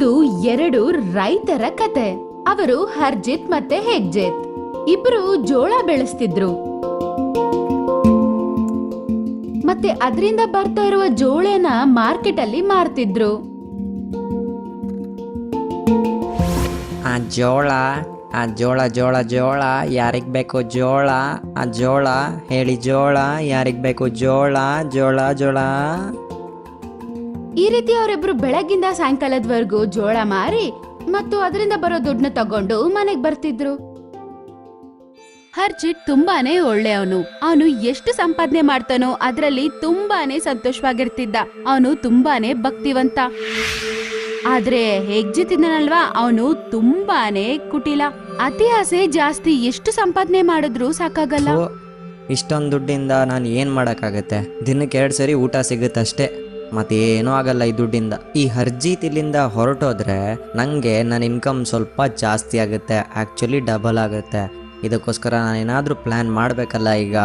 ಇದೊಂದು ಎರಡು ರೈತರ ಕತೆ. ಅವರು ಹರ್ಜಿತ್ ಮತ್ತೆ ಹೆಗ್ಜಿತ್. ಇಬ್ರು ಜೋಳ ಬೆಳೆಸ್ತಿದ್ರು. ಮತ್ತೆ ಅದರಿಂದ ಬರ್ತಾ ಇರುವ ಜೋಳನ ಮಾರ್ಕೆಟ್ ಅಲ್ಲಿ ಮಾರ್ತಿದ್ರು. ಆ ಜೋಳ ಆ ಜೋಳ ಜೋಳ ಜೋಳ, ಯಾರಿಗ್ ಬೇಕು ಜೋಳ, ಆ ಜೋಳ, ಹೇಳಿ ಜೋಳ, ಯಾರಿಗ್ ಬೇಕು ಜೋಳ ಜೋಳ ಜೋಳ. ಈ ರೀತಿ ಅವರಿಬ್ರು ಬೆಳಗ್ಗಿಂದ ಸಾಯಂಕಾಲದವರೆಗೂ ಜೋಳ ಮಾರಿ ಮತ್ತು ಅದರಿಂದ ಬರೋ ದುಡ್ಡನ್ನ ತಗೊಂಡು ಮನೆಗ್ ಬರ್ತಿದ್ರು. ಹರ್ಜಿತ್ ತುಂಬಾನೇ ಒಳ್ಳೆಯವನು. ಅವನು ಎಷ್ಟು ಸಂಪಾದನೆ ಮಾಡ್ತಾನೋ ಅದರಲ್ಲಿ ತುಂಬಾನೇ ಸಂತೋಷವಾಗಿರ್ತಿದ್ದ. ಅವನು ತುಂಬಾನೇ ಭಕ್ತಿವಂತ. ಆದ್ರೆ ಹೆಗ್ಜಿತಿದ್ದನಲ್ವಾ ಅವನು ತುಂಬಾನೇ ಕುಟಿಲ. ಅತಿ ಆಸೆ ಜಾಸ್ತಿ ಎಷ್ಟು ಸಂಪಾದನೆ ಮಾಡಿದ್ರು ಸಾಕಾಗಲ್ಲ. ಇಷ್ಟೊಂದು ದುಡ್ಡಿಂದ ನಾನು ಏನು ಮಾಡಕ್ಕಾಗತ್ತೆ? ದಿನಕ್ಕೆ ಎರಡು ಸರಿ ಊಟ ಸಿಗುತ್ತಷ್ಟೇ. ಮತ್ತೇನೂ ಆಗಲ್ಲ ಈ ದುಡ್ಡಿಂದ. ಈ ಹರ್ಜೀತ್ ಇಲ್ಲಿಂದ ಹೊರಟೋದ್ರೆ ನನಗೆ ನನ್ನ ಇನ್ಕಮ್ ಸ್ವಲ್ಪ ಜಾಸ್ತಿ ಆಗುತ್ತೆ. ಆ್ಯಕ್ಚುಲಿ ಡಬಲ್ ಆಗುತ್ತೆ. ಇದಕ್ಕೋಸ್ಕರ ನಾನು ಏನಾದರೂ ಪ್ಲ್ಯಾನ್ ಮಾಡಬೇಕಲ್ಲ ಈಗ.